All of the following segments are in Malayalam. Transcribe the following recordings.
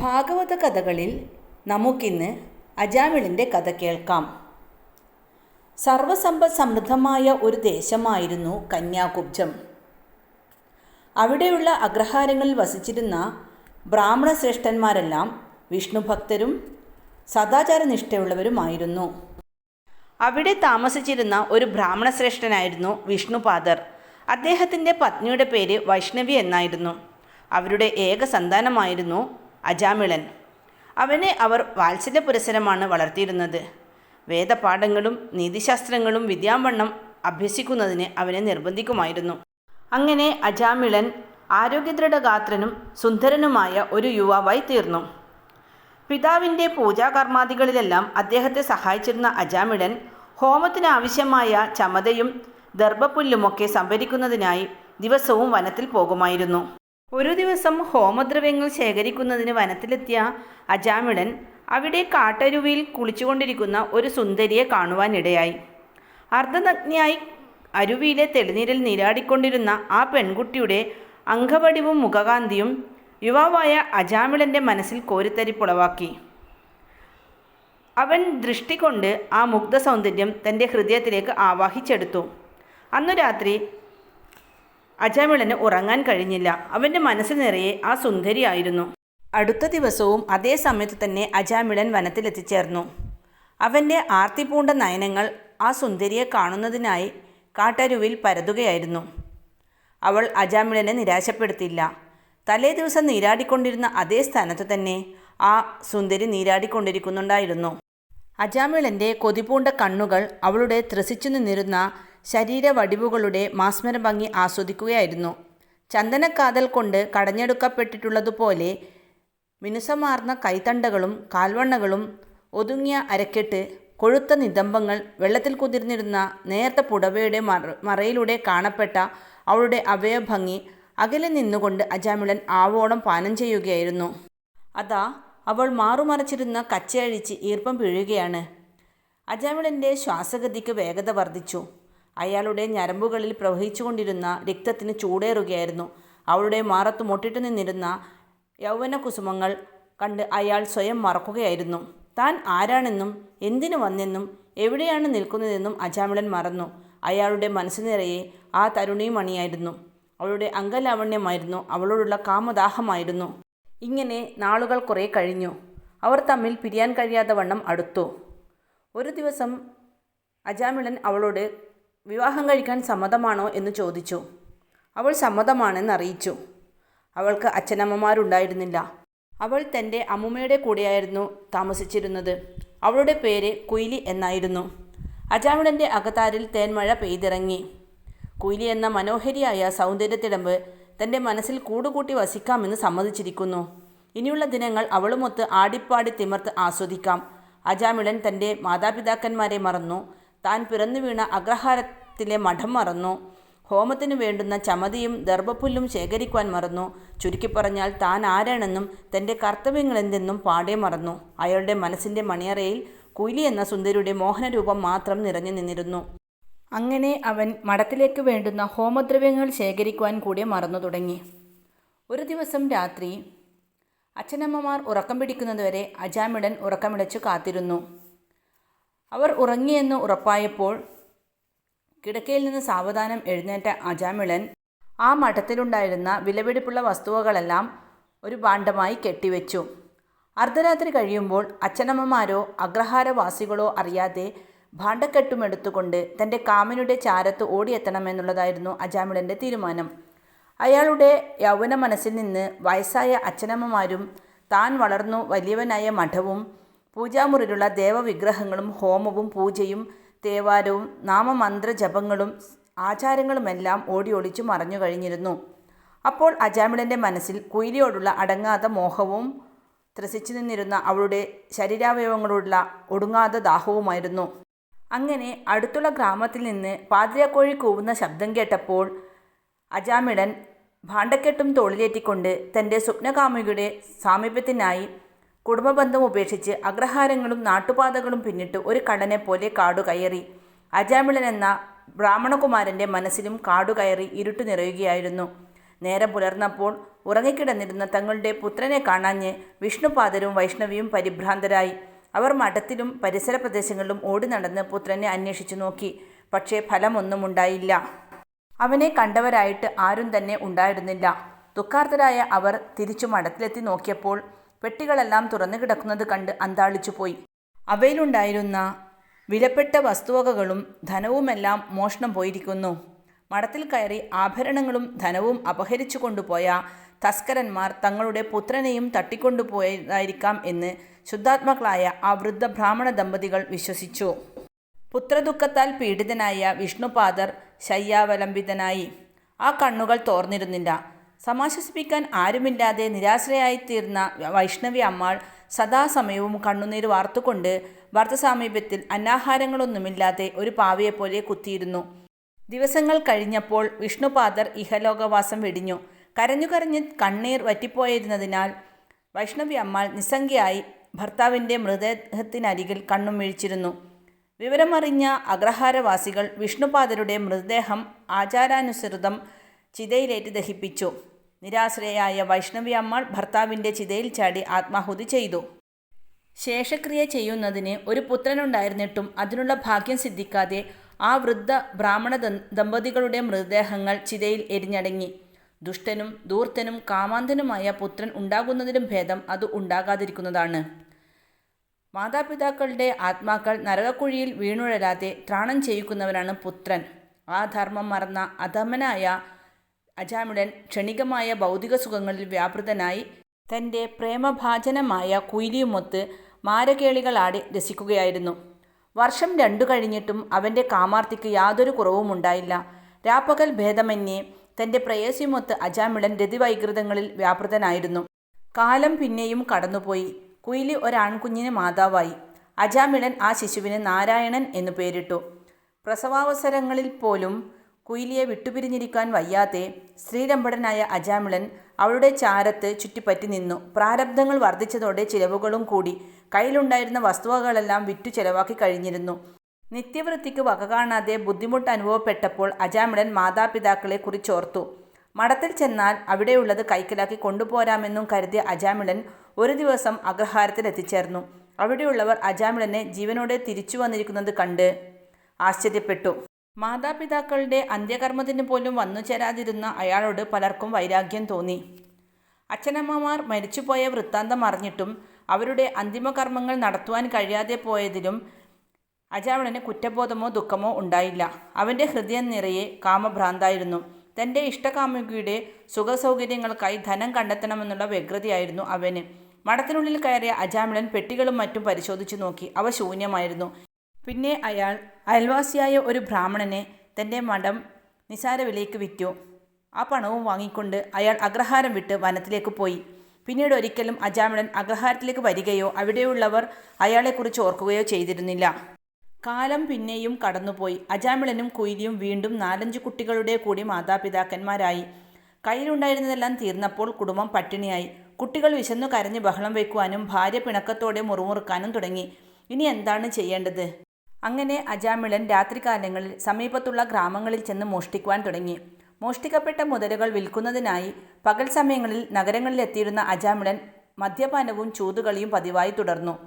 ഭാഗവത കഥകളിൽ നമുക്കിന്ന് അജാമിളിന്റെ കഥ കേൾക്കാം. സർവസമ്പദ് സമൃദ്ധമായ ഒരു ദേശമായിരുന്നു കന്യാകുബ്ജം. അവിടെയുള്ള അഗ്രഹാരങ്ങളിൽ വസിച്ചിരുന്ന ബ്രാഹ്മണ ശ്രേഷ്ഠന്മാരെല്ലാം വിഷ്ണുഭക്തരും സദാചാരനിഷ്ഠയുള്ളവരുമായിരുന്നു. അവിടെ താമസിച്ചിരുന്ന ഒരു ബ്രാഹ്മണ ശ്രേഷ്ഠനായിരുന്നു വിഷ്ണുപാദർ. അദ്ദേഹത്തിന്റെ പത്നിയുടെ പേര് വൈഷ്ണവി എന്നായിരുന്നു. അവരുടെ ഏക സന്താനമായിരുന്നു അജാമിളൻ. അവനെ അവർ വാത്സല്യ പുരസരമാണ് വളർത്തിയിരുന്നത്. വേദപാഠങ്ങളും നീതിശാസ്ത്രങ്ങളും വിദ്യാവണ്ണം അഭ്യസിക്കുന്നതിന് അവനെ നിർബന്ധിക്കുമായിരുന്നു. അങ്ങനെ അജാമിളൻ ആരോഗ്യദൃഢഗാത്രനും സുന്ദരനുമായ ഒരു യുവാവായി തീർന്നു. പിതാവിന്റെ പൂജാകർമാദികളിലെല്ലാം അദ്ദേഹത്തെ സഹായിച്ചിരുന്ന അജാമിളൻ ഹോമത്തിനാവശ്യമായ ചമതയും ദർഭപ്പുല്ലുമൊക്കെ സംഭരിക്കുന്നതിനായി ദിവസവും വനത്തിൽ പോകുമായിരുന്നു. ഒരു ദിവസം ഹോമദ്രവ്യങ്ങൾ ശേഖരിക്കുന്നതിന് വനത്തിലെത്തിയ അജാമിളൻ അവിടെ കാട്ടരുവിയിൽ കുളിച്ചുകൊണ്ടിരിക്കുന്ന ഒരു സുന്ദരിയെ കാണുവാനിടയായി. അർദ്ധനഗ്നിയായി അരുവിയിലെ തെളിനീരിൽ നീരാടിക്കൊണ്ടിരുന്ന ആ പെൺകുട്ടിയുടെ അംഗവടിവും മുഖകാന്തിയും യുവാവായ അജാമിളന്റെ മനസ്സിൽ കോരിത്തരിപ്പുളവാക്കി അവൻ ദൃഷ്ടി കൊണ്ട് ആ മുഗ്ധ സൗന്ദര്യം തന്റെ ഹൃദയത്തിലേക്ക് ആവാഹിച്ചെടുത്തു. അന്നു രാത്രി അജാമിളന് ഉറങ്ങാൻ കഴിഞ്ഞില്ല. അവന്റെ മനസ്സിൽ നിറയെ ആ സുന്ദരിയായിരുന്നു. അടുത്ത ദിവസവും അതേ സമയത്ത് തന്നെ അജാമിളൻ വനത്തിലെത്തിച്ചേർന്നു. അവന്റെ ആർത്തിപൂണ്ട നയനങ്ങൾ ആ സുന്ദരിയെ കാണുന്നതിനായി കാട്ടരുവിൽ പരതുകയായിരുന്നു. അവൾ അജാമിളനെ നിരാശപ്പെടുത്തിയില്ല. തലേ ദിവസം നീരാടിക്കൊണ്ടിരുന്ന അതേ സ്ഥാനത്ത് തന്നെ ആ സുന്ദരി നീരാടിക്കൊണ്ടിരിക്കുന്നുണ്ടായിരുന്നു. അജാമിളന്റെ കൊതിപൂണ്ട കണ്ണുകൾ അവളുടെ ത്രസിച്ചു നിന്നിരുന്ന ശരീരവടിവുകളുടെ മാസ്മര ഭംഗി ആസ്വദിക്കുകയായിരുന്നു. ചന്ദനക്കാതൽ കൊണ്ട് കടഞ്ഞെടുക്കപ്പെട്ടിട്ടുള്ളതുപോലെ മിനുസമാർന്ന കൈത്തണ്ടകളും കാൽവണ്ണകളും ഒതുങ്ങിയ അരക്കെട്ട് കൊഴുത്ത നിതംബങ്ങൾ വെള്ളത്തിൽ കുതിർന്നിരുന്ന നേർത്ത പുടവയുടെ മറ മറയിലൂടെ കാണപ്പെട്ട അവളുടെ അവയഭംഗി അകലെ നിന്നുകൊണ്ട് അജാമിളൻ ആവോളം പാനം ചെയ്യുകയായിരുന്നു. അതാ അവൾ മാറുമറച്ചിരുന്ന കച്ചയഴിച്ച് ഈർപ്പം പിഴുകയാണ്. അജാമിളന്റെ ശ്വാസഗതിക്ക് വേഗത വർദ്ധിച്ചു. അയാളുടെ ഞരമ്പുകളിൽ പ്രവഹിച്ചുകൊണ്ടിരുന്ന രക്തത്തിന് ചൂടേറുകയായിരുന്നു. അവളുടെ മാറത്ത് മുട്ടിട്ട് നിന്നിരുന്ന യൗവന കുസുമങ്ങൾ കണ്ട് അയാൾ സ്വയം മറക്കുകയായിരുന്നു. താൻ ആരാണെന്നും എന്തിനു വന്നെന്നും എവിടെയാണ് നിൽക്കുന്നതെന്നും അജാമിളൻ മറന്നു. അയാളുടെ മനസ്സ് നിറയെ ആ അണിയായിരുന്നു അവളുടെ അംഗലാവണ്യമായിരുന്നു. അവളോടുള്ള കാമദാഹമായിരുന്നു. ഇങ്ങനെ നാളുകൾ കുറേ കഴിഞ്ഞു. അവർ തമ്മിൽ പിരിയാൻ കഴിയാത്ത വണ്ണം അടുത്തു. ഒരു ദിവസം അജാമിളൻ അവളോട് വിവാഹം കഴിക്കാൻ സമ്മതമാണോ എന്ന് ചോദിച്ചു. അവൾ സമ്മതമാണെന്ന് അറിയിച്ചു. അവൾക്ക് അച്ഛനമ്മമാരുണ്ടായിരുന്നില്ല. അവൾ തന്റെ അമ്മുമ്മയുടെ കൂടെയായിരുന്നു താമസിച്ചിരുന്നത്. അവളുടെ പേര് കുയിലി എന്നായിരുന്നു. അജാമിടന്റെ അകത്താരിൽ തേൻമഴ പെയ്തിറങ്ങി. കുയിലി എന്ന മനോഹരിയായ സൗന്ദര്യത്തിടമ്പ് തന്റെ മനസ്സിൽ കൂടുകൂട്ടി വസിക്കാമെന്ന് സമ്മതിച്ചിരിക്കുന്നു. ഇനിയുള്ള ദിനങ്ങൾ അവളുമൊത്ത് ആടിപ്പാടി തിമർത്ത് ആസ്വദിക്കാം. അജാമിളൻ തന്റെ മാതാപിതാക്കന്മാരെ മറന്നു. താൻ പിറന്നു വീണ അഗ്രഹാരത്തിലെ മഠം മറന്നു. ഹോമത്തിനു വേണ്ടുന്ന ചമതിയും ദർഭപ്പുല്ലും ശേഖരിക്കുവാൻ മറന്നു. ചുരുക്കി പറഞ്ഞാൽ താൻ ആരാണെന്നും തന്റെ കർത്തവ്യങ്ങളെന്തെന്നും പാടെ മറന്നു. അയാളുടെ മനസ്സിന്റെ മണിയറയിൽ കുയിലി എന്ന സുന്ദരിയുടെ മോഹനരൂപം മാത്രം നിറഞ്ഞു നിന്നിരുന്നു. അങ്ങനെ അവൻ മഠത്തിലേക്ക് വേണ്ടുന്ന ഹോമദ്രവ്യങ്ങൾ ശേഖരിക്കുവാൻ കൂടി മറന്നു തുടങ്ങി. ഒരു ദിവസം രാത്രി അച്ഛനമ്മമാർ ഉറക്കം പിടിക്കുന്നതുവരെ അജാമിടൻ ഉറക്കമിടച്ചു കാത്തിരുന്നു. അവർ ഉറങ്ങിയെന്ന് ഉറപ്പായപ്പോൾ കിടക്കയിൽ നിന്ന് സാവധാനം എഴുന്നേറ്റ അജാമിളൻ ആ മഠത്തിലുണ്ടായിരുന്ന വിലപിടിപ്പുള്ള വസ്തുവകളെല്ലാം ഒരു ഭാണ്ഡമായി കെട്ടിവെച്ചു. അർദ്ധരാത്രി കഴിയുമ്പോൾ അച്ഛനമ്മമാരോ അഗ്രഹാരവാസികളോ അറിയാതെ ഭാണ്ഡക്കെട്ടുമെടുത്തുകൊണ്ട് തന്റെ കാമനുടെ ചാരത്ത് ഓടിയെത്തണമെന്നുള്ളതായിരുന്നു അജാമിളന്റെ തീരുമാനം. അയാളുടെ യൗവന മനസ്സിൽ നിന്ന് വയസ്സായ അച്ഛനമ്മമാരും താൻ വളർന്നു വലിയവനായ മഠവും പൂജാമുറിയിലുള്ള ദേവവിഗ്രഹങ്ങളും ഹോമവും പൂജയും തേവാരവും നാമമന്ത്രജപങ്ങളും ആചാരങ്ങളുമെല്ലാം ഓടി ഒളിച്ചു മറഞ്ഞു കഴിഞ്ഞിരുന്നു. അപ്പോൾ അജാമിളന്റെ മനസ്സിൽ കുയിലിയോടുള്ള അടങ്ങാത്ത മോഹവും ത്രസിച്ചു നിന്നിരുന്ന അവളുടെ ശരീരാവയവങ്ങളോടുള്ള ഒടുങ്ങാത്ത ദാഹവുമായിരുന്നു. അങ്ങനെ അടുത്തുള്ള ഗ്രാമത്തിൽ നിന്ന് പാതിരക്കോഴി കൂവുന്ന ശബ്ദം കേട്ടപ്പോൾ അജാമിളൻ ഭാണ്ഡക്കെട്ടും തോളിലേറ്റിക്കൊണ്ട് തന്റെ സ്വപ്നകാമികയുടെ സാമീപ്യത്തിനായി കുടുംബബന്ധം ഉപേക്ഷിച്ച് അഗ്രഹാരങ്ങളും നാട്ടുപാതകളും പിന്നിട്ട് ഒരു കടനെ പോലെ കാടു കയറി അജാമിളൻ എന്ന ബ്രാഹ്മണകുമാരന്റെ മനസ്സിലും കാടുകയറി ഇരുട്ടു നിറയുകയായിരുന്നു. നേരം പുലർന്നപ്പോൾ ഉറങ്ങിക്കിടന്നിരുന്ന തങ്ങളുടെ പുത്രനെ കാണാഞ്ഞ് വിഷ്ണുപാദരും വൈഷ്ണവിയും പരിഭ്രാന്തരായി. അവർ മഠത്തിലും പരിസര പ്രദേശങ്ങളിലും ഓടി നടന്ന് പുത്രനെ അന്വേഷിച്ചു നോക്കി. പക്ഷേ ഫലമൊന്നും ഉണ്ടായില്ല അവനെ കണ്ടവരായിട്ട് ആരും തന്നെ ഉണ്ടായിരുന്നില്ല. ദുഃഖാർത്ഥരായ അവർ തിരിച്ചു മഠത്തിലെത്തി നോക്കിയപ്പോൾ പെട്ടികളെല്ലാം തുറന്നു കിടക്കുന്നത് കണ്ട് അന്താളിച്ചുപോയി അവയിലുണ്ടായിരുന്ന വിലപ്പെട്ട വസ്തുവകകളും ധനവുമെല്ലാം മോഷണം പോയിരിക്കുന്നു. മഠത്തിൽ കയറി ആഭരണങ്ങളും ധനവും അപഹരിച്ചു കൊണ്ടുപോയ തസ്കരന്മാർ തങ്ങളുടെ പുത്രനെയും തട്ടിക്കൊണ്ടുപോയതായിരിക്കാം എന്ന് ശുദ്ധാത്മകളായ ആ വൃദ്ധ ബ്രാഹ്മണ ദമ്പതികൾ വിശ്വസിച്ചു. പുത്രദുഃഖത്താൽ പീഡിതനായ വിഷ്ണുപാദർ ശയ്യാവലംബിതനായി. ആ കണ്ണുകൾ തോർന്നിരുന്നില്ല. സമാശ്വസിപ്പിക്കാൻ ആരുമില്ലാതെ നിരാശ്രയായിത്തീർന്ന വൈഷ്ണവി അമ്മാൾ സദാസമയവും കണ്ണുനീർ വാർത്തുകൊണ്ട് ഭർത്തസാമീപ്യത്തിൽ അന്നാഹാരങ്ങളൊന്നുമില്ലാതെ ഒരു പാവയെപ്പോലെ കുത്തിയിരുന്നു. ദിവസങ്ങൾ കഴിഞ്ഞപ്പോൾ വിഷ്ണുപാദർ ഇഹലോകവാസം വെടിഞ്ഞു. കരഞ്ഞു കരഞ്ഞ് കണ്ണീർ വറ്റിപ്പോയിരുന്നതിനാൽ വൈഷ്ണവി അമ്മാൾ നിസ്സംഖ്യയായി ഭർത്താവിന്റെ മൃതദേഹത്തിനരികിൽ കണ്ണും വീഴ്ചിരുന്നു വിവരമറിഞ്ഞ അഗ്രഹാരവാസികൾ വിഷ്ണുപാദരുടെ മൃതദേഹം ആചാരാനുസൃതം ചിതയിലേറ്റ് ദഹിപ്പിച്ചു. നിരാശ്രയായ വൈഷ്ണവി അമ്മാൾ ഭർത്താവിന്റെ ചിതയിൽ ചാടി ആത്മാഹുതി ചെയ്തു. ശേഷക്രിയ ചെയ്യുന്നതിന് ഒരു പുത്രനുണ്ടായിരുന്നിട്ടും അതിനുള്ള ഭാഗ്യം സിദ്ധിക്കാതെ ആ വൃദ്ധ ബ്രാഹ്മണ ദമ്പതികളുടെ മൃതദേഹങ്ങൾ ചിതയിൽ എരിഞ്ഞടങ്ങി. ദുഷ്ടനും ധൂർത്തനും കാമാന്തനുമായ പുത്രൻ ഉണ്ടാകുന്നതിലും ഭേദം അത് ഉണ്ടാകാതിരിക്കുന്നതാണ്. മാതാപിതാക്കളുടെ ആത്മാക്കൾ നരകക്കുഴിയിൽ വീണുഴലാതെ ത്രാണം ചെയ്യിക്കുന്നവനാണ് പുത്രൻ. ആ ധർമ്മം മറന്ന അധമനായ അജാമിടൻ ക്ഷണികമായ ഭൗതിക സുഖങ്ങളിൽ വ്യാപൃതനായി തന്റെ പ്രേമഭാജനമായ കുയിലിയുമൊത്ത് മാരകേളികളാടി രസിക്കുകയായിരുന്നു. വർഷം രണ്ടു കഴിഞ്ഞിട്ടും അവന്റെ കാമാർത്തിക്ക് യാതൊരു കുറവും ഉണ്ടായില്ല. രാപ്പകൽ ഭേദമന്യേ തന്റെ പ്രേയസിയുമൊത്ത് അജാമിളൻ രതിവൈകൃതങ്ങളിൽ വ്യാപൃതനായിരുന്നു. കാലം പിന്നെയും കടന്നുപോയി. കുയിലി ഒരാൺകുഞ്ഞിന് മാതാവായി. അജാമിളൻ ആ ശിശുവിന് നാരായണൻ എന്നു പേരിട്ടു. പ്രസവാവസരങ്ങളിൽ പോലും കുയിലിയെ വിട്ടുപിരിഞ്ഞിരിക്കാൻ വയ്യാതെ ശ്രീരമ്പടനായ അജാമിളൻ അവളുടെ ചാരത്ത് ചുറ്റിപ്പറ്റി നിന്നു. പ്രാരബ്ധങ്ങൾ വർദ്ധിച്ചതോടെ ചിലവുകളും കൂടി. കയ്യിലുണ്ടായിരുന്ന വസ്തുവകളെല്ലാം വിറ്റു ചെലവാക്കി കഴിഞ്ഞിരുന്നു. നിത്യവൃത്തിക്ക് വക കാണാതെ ബുദ്ധിമുട്ട് അനുഭവപ്പെട്ടപ്പോൾ അജാമിളൻ മാതാപിതാക്കളെ കുറിച്ചോർത്തു. മഠത്തിൽ ചെന്നാൽ അവിടെയുള്ളത് കൈക്കലാക്കി കൊണ്ടുപോരാമെന്നും കരുതിയ അജാമിളൻ ഒരു ദിവസം അഗ്രഹാരത്തിൽ എത്തിച്ചേർന്നു അവിടെയുള്ളവർ അജാമിളനെ ജീവനോടെ തിരിച്ചു വന്നിരിക്കുന്നത് കണ്ട് ആശ്ചര്യപ്പെട്ടു. മാതാപിതാക്കളുടെ അന്ത്യകർമ്മത്തിന് പോലും വന്നു ചേരാതിരുന്ന അയാളോട് പലർക്കും വൈരാഗ്യം തോന്നി. അച്ഛനമ്മമാർ മരിച്ചുപോയ വൃത്താന്തം അറിഞ്ഞിട്ടും അവരുടെ അന്തിമകർമ്മങ്ങൾ നടത്തുവാൻ കഴിയാതെ പോയതിലും അജാവളന് കുറ്റബോധമോ ദുഃഖമോ ഉണ്ടായില്ല. അവന്റെ ഹൃദയം നിറയെ കാമഭ്രാന്തായിരുന്നു. തന്റെ ഇഷ്ടകാമുകിയുടെ സുഖസൗകര്യങ്ങൾക്കായി ധനം കണ്ടെത്തണമെന്നുള്ള വ്യഗ്രതയായിരുന്നു അവന്. മഠത്തിനുള്ളിൽ കയറിയ അജാമിളൻ പെട്ടികളും മറ്റും പരിശോധിച്ചു നോക്കി. അവ ശൂന്യമായിരുന്നു. പിന്നെ അയാൾ അയൽവാസിയായ ഒരു ബ്രാഹ്മണനെ തന്റെ മഠം നിസാര വിലയ്ക്ക് വിറ്റു. ആ പണവും വാങ്ങിക്കൊണ്ട് അയാൾ അഗ്രഹാരം വിട്ട് വനത്തിലേക്ക് പോയി. പിന്നീട് ഒരിക്കലും അജാമിടൻ അഗ്രഹാരത്തിലേക്ക് വരികയോ അവിടെയുള്ളവർ അയാളെക്കുറിച്ച് ഓർക്കുകയോ ചെയ്തിരുന്നില്ല. കാലം പിന്നെയും കടന്നുപോയി. അജാമിളനും കുയിലിയും വീണ്ടും നാലഞ്ച് കുട്ടികളുടെ കൂടി മാതാപിതാക്കന്മാരായി. കയ്യിലുണ്ടായിരുന്നതെല്ലാം തീർന്നപ്പോൾ കുടുംബം പട്ടിണിയായി. കുട്ടികൾ വിശന്നു കരഞ്ഞ് ബഹളം വയ്ക്കുവാനും ഭാര്യ പിണക്കത്തോടെ മുറുമുറുക്കാനും തുടങ്ങി. ഇനി എന്താണ് ചെയ്യേണ്ടത്? അങ്ങനെ അജാമിളൻ രാത്രികാലങ്ങളിൽ സമീപത്തുള്ള ഗ്രാമങ്ങളിൽ ചെന്ന് മോഷ്ടിക്കുവാൻ തുടങ്ങി. മോഷ്ടിക്കപ്പെട്ട മുതലുകൾ വിൽക്കുന്നതിനായി പകൽ സമയങ്ങളിൽ നഗരങ്ങളിലെത്തിയിരുന്ന അജാമിളൻ മദ്യപാനവും ചൂതുകളിയും പതിവായി തുടർന്നു.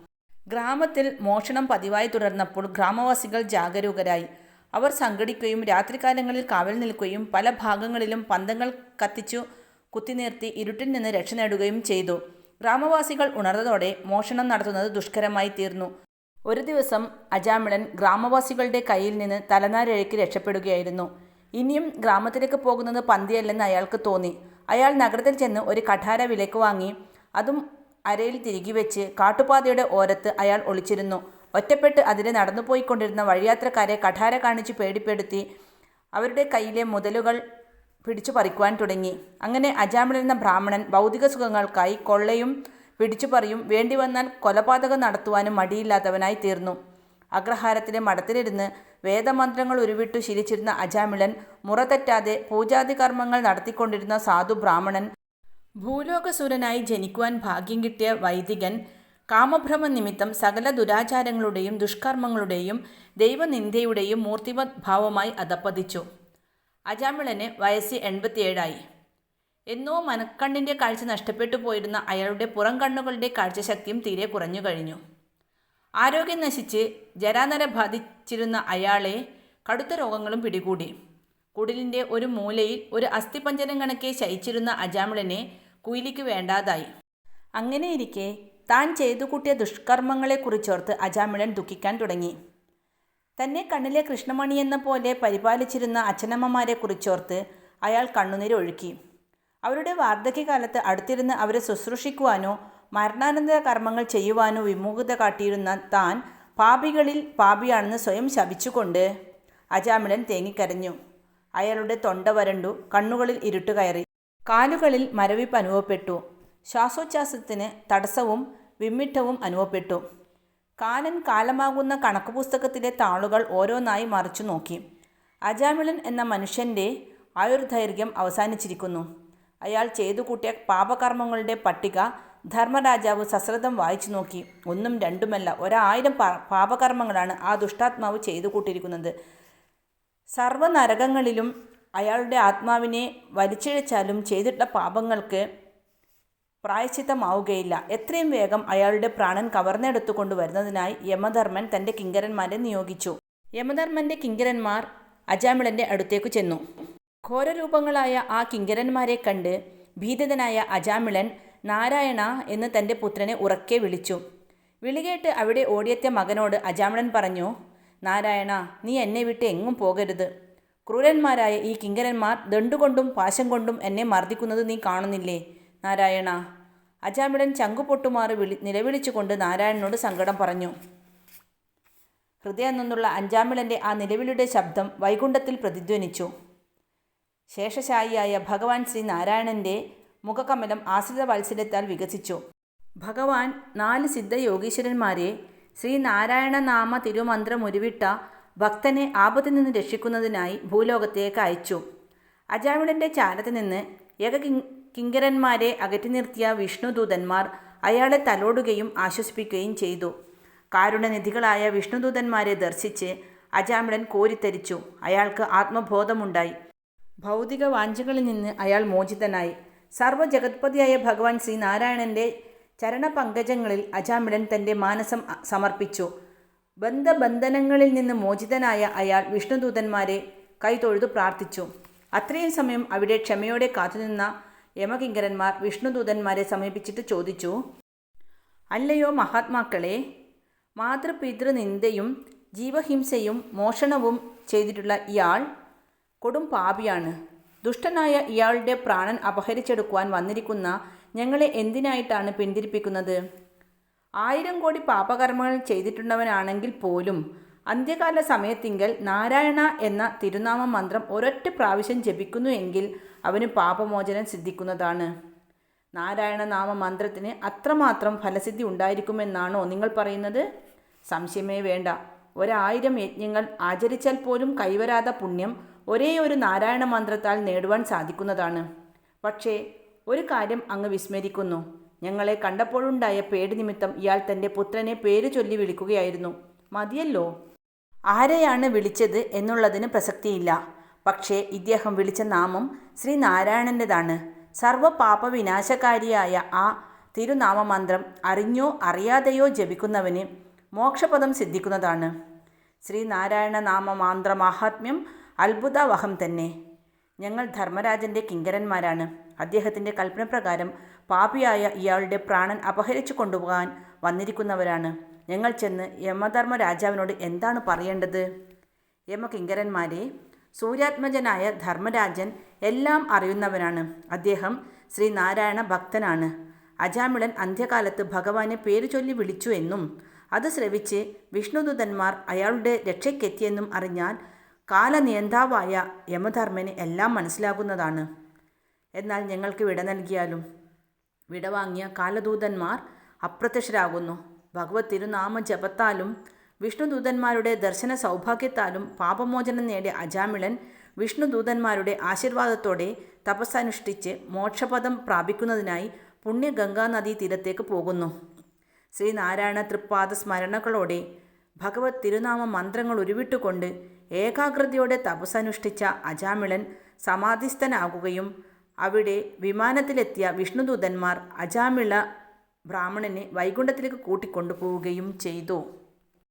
ഗ്രാമത്തിൽ മോഷണം പതിവായി തുടർന്നപ്പോൾ ഗ്രാമവാസികൾ ജാഗരൂകരായി. അവർ സംഘടിക്കുകയും രാത്രികാലങ്ങളിൽ കാവൽ നിൽക്കുകയും പല ഭാഗങ്ങളിലും പന്തങ്ങൾ കത്തിച്ചു കുത്തിനിർത്തി ഇരുട്ടിൽ നിന്ന് രക്ഷ നേടുകയും ചെയ്തു. ഗ്രാമവാസികൾ ഉണർന്നതോടെ മോഷണം നടത്തുന്നത് ദുഷ്കരമായി തീർന്നു. ഒരു ദിവസം അജാമിളൻ ഗ്രാമവാസികളുടെ കയ്യിൽ നിന്ന് തലനാരിഴയ്ക്ക് രക്ഷപ്പെടുകയായിരുന്നു. ഇനിയും ഗ്രാമത്തിലേക്ക് പോകുന്നത് പന്തിയല്ലെന്ന് അയാൾക്ക് തോന്നി. അയാൾ നഗരത്തിൽ ചെന്ന് ഒരു കഠാര വിലക്ക് വാങ്ങി. അതും അരയിൽ തിരികെ വെച്ച് കാട്ടുപാതയുടെ ഓരത്ത് അയാൾ ഒളിച്ചിരുന്നു. ഒറ്റപ്പെട്ട് അതിലെ നടന്നുപോയിക്കൊണ്ടിരുന്ന വഴിയാത്രക്കാരെ കഠാര കാണിച്ച് പേടിപ്പെടുത്തി അവരുടെ കയ്യിലെ മുതലുകൾ പിടിച്ചു പറിക്കുവാൻ തുടങ്ങി. അങ്ങനെ അജാമിളെന്ന ബ്രാഹ്മണൻ ഭൗതിക സുഖങ്ങൾക്കായി കൊള്ളയും പിടിച്ചുപറിയും വേണ്ടി വന്നാൽ കൊലപാതകം നടത്തുവാനും മടിയില്ലാത്തവനായി തീർന്നു അഗ്രഹാരത്തിലെ മഠത്തിലിരുന്ന് വേദമന്ത്രങ്ങൾ ഉരുവിട്ടു ശീലിച്ചിരുന്ന അജാമിളൻ മുറ തെറ്റാതെ പൂജാതി കർമ്മങ്ങൾ നടത്തിക്കൊണ്ടിരുന്ന സാധു ബ്രാഹ്മണൻ ഭൂലോകസുരനായി ജനിക്കുവാൻ ഭാഗ്യം കിട്ടിയ വൈദികൻ കാമഭ്രമ നിമിത്തം സകല ദുരാചാരങ്ങളുടെയും ദുഷ്കർമ്മങ്ങളുടെയും ദൈവനിന്ദയുടെയും മൂർത്തിമത് ഭാവമായി അധപ്പതിച്ചു അജാമിളന് വയസ്സ് എൺപത്തിയേഴായി. എന്നോ മനക്കണ്ണിന്റെ കാഴ്ച നഷ്ടപ്പെട്ടു പോയിരുന്ന അയാളുടെ പുറം കണ്ണുകളുടെ കാഴ്ചശക്തിയും തീരെ കുറഞ്ഞു കഴിഞ്ഞു. ആരോഗ്യം നശിച്ച് ജരാനര ബാധിച്ചിരുന്ന അയാളെ കടുത്ത രോഗങ്ങളും പിടികൂടി. കുടിലിന്റെ ഒരു മൂലയിൽ ഒരു അസ്ഥിപഞ്ചരം കണക്കെ ശയിച്ചിരുന്ന അജാമിളനെ കുയിലിക്ക് വേണ്ടാതായി. അങ്ങനെയിരിക്കെ താൻ ചെയ്തു കൂട്ടിയ ദുഷ്കർമ്മങ്ങളെക്കുറിച്ചോർത്ത് അജാമിളൻ ദുഃഖിക്കാൻ തുടങ്ങി. തന്നെ കണ്ണിലെ കൃഷ്ണമണി എന്ന പോലെ പരിപാലിച്ചിരുന്ന അച്ഛനമ്മമാരെ കുറിച്ചോർത്ത് അയാൾ കണ്ണുനീരൊഴുക്കി. അവരുടെ വാർദ്ധക്യകാലത്ത് അടുത്തിരുന്ന് അവരെ ശുശ്രൂഷിക്കുവാനോ മരണാനന്തര കർമ്മങ്ങൾ ചെയ്യുവാനോ വിമുഖത കാട്ടിയിരുന്ന താൻ പാപികളിൽ പാപിയാണെന്ന് സ്വയം ശപിച്ചുകൊണ്ട് അജാമിളൻ തേങ്ങിക്കരഞ്ഞു. അയാളുടെ തൊണ്ട വരണ്ടു കണ്ണുകളിൽ ഇരുട്ട് കയറി. കാലുകളിൽ മരവിപ്പ് അനുഭവപ്പെട്ടു. ശ്വാസോച്ഛ്വാസത്തിന് തടസ്സവും വിമ്മിട്ടവും അനുഭവപ്പെട്ടു. കാലൻ കാലമാകുന്ന കണക്ക് പുസ്തകത്തിലെ താളുകൾ ഓരോന്നായി മറിച്ചു നോക്കി. അജാമിളൻ എന്ന മനുഷ്യന്റെ ആയുർദൈർഘ്യം അവസാനിച്ചിരിക്കുന്നു. അയാൾ ചെയ്തു കൂട്ടിയ പാപകർമ്മങ്ങളുടെ പട്ടിക ധർമ്മരാജാവ് സശ്രദ്ധം വായിച്ചു നോക്കി. ഒന്നും രണ്ടുമല്ല ഒരായിരം പാപകർമ്മങ്ങളാണ് ആ ദുഷ്ടാത്മാവ് ചെയ്തു കൂട്ടിയിരിക്കുന്നത്. സർവനരകങ്ങളിലും അയാളുടെ ആത്മാവിനെ വലിച്ചിഴച്ചാലും ചെയ്തിട്ട പാപങ്ങൾക്ക് പ്രായശ്ചിത്തമാവുകയില്ല. എത്രയും വേഗം അയാളുടെ പ്രാണൻ കവർന്നെടുത്തുകൊണ്ട് വരുന്നതിനായി യമധർമ്മൻ തന്റെ കിങ്കരന്മാരെ നിയോഗിച്ചു. യമധർമ്മന്റെ കിങ്കരന്മാർ അജാമിളന്റെ അടുത്തേക്ക് ചെന്നു. ഘോരരൂപങ്ങളായ ആ കിങ്കരന്മാരെ കണ്ട് ഭീതിതനായ അജാമിളൻ നാരായണ എന്ന് തന്റെ പുത്രനെ ഉറക്കെ വിളിച്ചു. വിളികേട്ട് അവിടെ ഓടിയെത്തിയ മകനോട് അജാമിളൻ പറഞ്ഞു നാരായണ നീ എന്നെ വിട്ട് എങ്ങും പോകരുത്. ക്രൂരന്മാരായ ഈ കിങ്കരന്മാർ ദണ്ടുകൊണ്ടും പാശം കൊണ്ടും എന്നെ മർദ്ദിക്കുന്നത് നീ കാണുന്നില്ലേ? നാരായണ. അജാമിളൻ ചങ്കുപൊട്ടുമാറി വിളി നിലവിളിച്ചുകൊണ്ട് നാരായണനോട് സങ്കടം പറഞ്ഞു. ഹൃദയം നിന്നുള്ള അഞ്ചാമിളന്റെ ആ നിലവിളിയുടെ ശബ്ദം വൈകുണ്ഠത്തിൽ പ്രതിധ്വനിച്ചു. ശേഷശായിയായ ഭഗവാൻ ശ്രീ നാരായണന്റെ മുഖകമലം ആശ്രിത വാത്സല്യത്താൽ വികസിച്ചു. ഭഗവാൻ നാല് സിദ്ധയോഗീശ്വരന്മാരെ ശ്രീ നാരായണ നാമ തിരുമന്ത്രം ഉരുവിട്ട ഭക്തനെ ആപത്തിൽ നിന്ന് രക്ഷിക്കുന്നതിനായി ഭൂലോകത്തേക്ക് അയച്ചു. അജാമിളന്റെ ചാരത്ത് നിന്ന് ഏക കിങ്കരന്മാരെ അകറ്റി നിർത്തിയ വിഷ്ണുദൂതന്മാർ അയാളെ തലോടുകയും ആശ്വസിപ്പിക്കുകയും ചെയ്തു. കാരുണ്യനിധികളായ വിഷ്ണുദൂതന്മാരെ ദർശിച്ച് അജാമിടൻ കോരിത്തരിച്ചു. അയാൾക്ക് ആത്മബോധമുണ്ടായി. ഭൗതിക വാഞ്ചകളിൽ നിന്ന് അയാൾ മോചിതനായി. സർവജഗത്പതിയായ ഭഗവാൻ ശ്രീനാരായണന്റെ ചരണപങ്കജങ്ങളിൽ അജാമിടൻ തന്റെ മാനസം സമർപ്പിച്ചു. ബന്ധബന്ധനങ്ങളിൽ നിന്ന് മോചിതനായ അയാൾ വിഷ്ണുദൂതന്മാരെ കൈതൊഴുതു പ്രാർത്ഥിച്ചു. അത്രയും സമയം അവിടെ ക്ഷമയോടെ കാത്തുനിന്ന യമകിങ്കരന്മാർ വിഷ്ണുദൂതന്മാരെ സമീപിച്ചിട്ട് ചോദിച്ചു അല്ലയോ മഹാത്മാക്കളെ മാതൃപിതൃനിന്ദയും ജീവഹിംസയും മോഷണവും ചെയ്തിട്ടുള്ള ഇയാൾ കൊടും പാപിയാണ്. ദുഷ്ടനായ ഇയാളുടെ പ്രാണൻ അപഹരിച്ചെടുക്കുവാൻ വന്നിരിക്കുന്ന ഞങ്ങളെ എന്തിനായിട്ടാണ് പിന്തിരിപ്പിക്കുന്നത്? ആയിരം കോടി പാപകർമ്മങ്ങൾ ചെയ്തിട്ടുള്ളവനാണെങ്കിൽ പോലും അന്ത്യകാല സമയത്തിങ്കൽ നാരായണ എന്ന തിരുനാമ മന്ത്രം ഒരൊറ്റ പ്രാവശ്യം ജപിക്കുന്നു എങ്കിൽ അവന് പാപമോചനം സിദ്ധിക്കുന്നതാണ്. നാരായണ നാമ മന്ത്രത്തിന് അത്രമാത്രം ഫലസിദ്ധി ഉണ്ടായിരിക്കുമെന്നാണോ നിങ്ങൾ പറയുന്നത്? സംശയമേ വേണ്ട. ഒരായിരം യജ്ഞങ്ങൾ ആചരിച്ചാൽ പോലും കൈവരാത്ത പുണ്യം ഒരേ ഒരു നാരായണ മന്ത്രത്താൽ നേടുവാൻ സാധിക്കുന്നതാണ്. പക്ഷേ ഒരു കാര്യം അങ്ങ് വിസ്മരിക്കുന്നു. ഞങ്ങളെ കണ്ടപ്പോഴുണ്ടായ പേടി നിമിത്തം ഇയാൾ തന്റെ പുത്രനെ പേര് ചൊല്ലി വിളിക്കുകയായിരുന്നു. മതിയല്ലോ? ആരെയാണ് വിളിച്ചത് എന്നുള്ളതിന് പ്രസക്തിയില്ല. പക്ഷേ ഇദ്ദേഹം വിളിച്ച നാമം ശ്രീ നാരായണന്റെതാണ് സർവ പാപവിനാശകാരിയായ ആ തിരുനാമമന്ത്രം അറിഞ്ഞോ അറിയാതെയോ ജപിക്കുന്നവന് മോക്ഷപദം സിദ്ധിക്കുന്നതാണ്. ശ്രീനാരായണ നാമമാന്ത്ര മാഹാത്മ്യം അത്ഭുതവഹം തന്നെ. ഞങ്ങൾ ധർമ്മരാജന്റെ കിങ്കരന്മാരാണ്. അദ്ദേഹത്തിന്റെ കൽപ്പനപ്രകാരം പാപിയായ ഇയാളുടെ പ്രാണൻ അപഹരിച്ചു കൊണ്ടുപോകാൻ വന്നിരിക്കുന്നവരാണ്. ഞങ്ങൾ ചെന്ന് യമധർമ്മ രാജാവിനോട് എന്താണ് പറയേണ്ടത്? യമകിങ്കരന്മാരെ സൂര്യാത്മജനായ ധർമ്മരാജൻ എല്ലാം അറിയുന്നവനാണ്. അദ്ദേഹം ശ്രീനാരായണ ഭക്തനാണ്. അജാമിളൻ അന്ത്യകാലത്ത് ഭഗവാനെ പേരു ചൊല്ലി വിളിച്ചു എന്നും അത് ശ്രവിച്ച് വിഷ്ണുദൂതന്മാർ അയാളുടെ രക്ഷയ്ക്കെത്തിയെന്നും അറിഞ്ഞാൽ കാലനിയന്താവായ യമധർമ്മന് എല്ലാം മനസ്സിലാകുന്നതാണ്. എന്നാൽ ഞങ്ങൾക്ക് വിട നൽകിയാലും? വിടവാങ്ങിയ കാലദൂതന്മാർ അപ്രത്യക്ഷരാകുന്നു. ഭഗവത് തിരുനാമ ജപത്താലും വിഷ്ണുദൂതന്മാരുടെ ദർശന സൗഭാഗ്യത്താലും പാപമോചനം നേടിയ അജാമിളൻ വിഷ്ണുദൂതന്മാരുടെ ആശീർവാദത്തോടെ തപസ്സനുഷ്ഠിച്ച് മോക്ഷപദം പ്രാപിക്കുന്നതിനായി പുണ്യഗംഗാനദീ തീരത്തേക്ക് പോകുന്നു. ശ്രീനാരായണ തൃപ്പാദ സ്മരണകളോടെ ഭഗവത് തിരുനാമ മന്ത്രങ്ങൾ ഉരുവിട്ടുകൊണ്ട് ഏകാഗ്രതയോടെ തപസ്സനുഷ്ഠിച്ച അജാമിളൻ സമാധിസ്ഥനാകുകയും അവിടെ വിമാനത്തിലെത്തിയ വിഷ്ണുദൂതന്മാർ അജാമിള ബ്രാഹ്മണനെ വൈകുണ്ഠത്തിലേക്ക് കൂട്ടിക്കൊണ്ടുപോവുകയും ചെയ്തു.